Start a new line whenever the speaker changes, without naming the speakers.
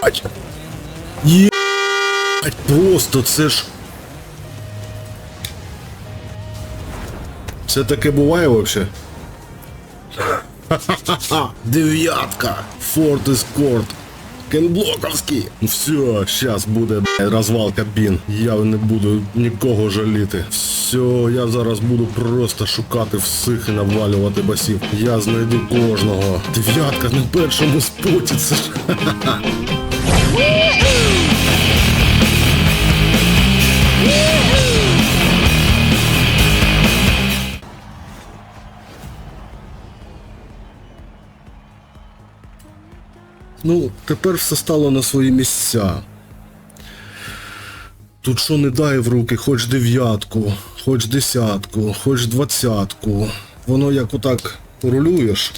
Єбать! Єбать! Просто це ж. Це таке буває вообще? Ха-ха-ха! Дев'ятка! Форт Ескорт! Кенблоковський! Ну все, щас буде розвал кабін. Я не буду нікого жаліти. Все, я зараз буду просто шукати всіх і навалювати басів. Я знайду кожного. Дев'ятка на першому споті. Це ж. Ну, тепер все стало на свої місця. Тут що не дай в руки, хоч дев'ятку, хоч десятку, хоч двадцятку. Воно як отак рулюєш,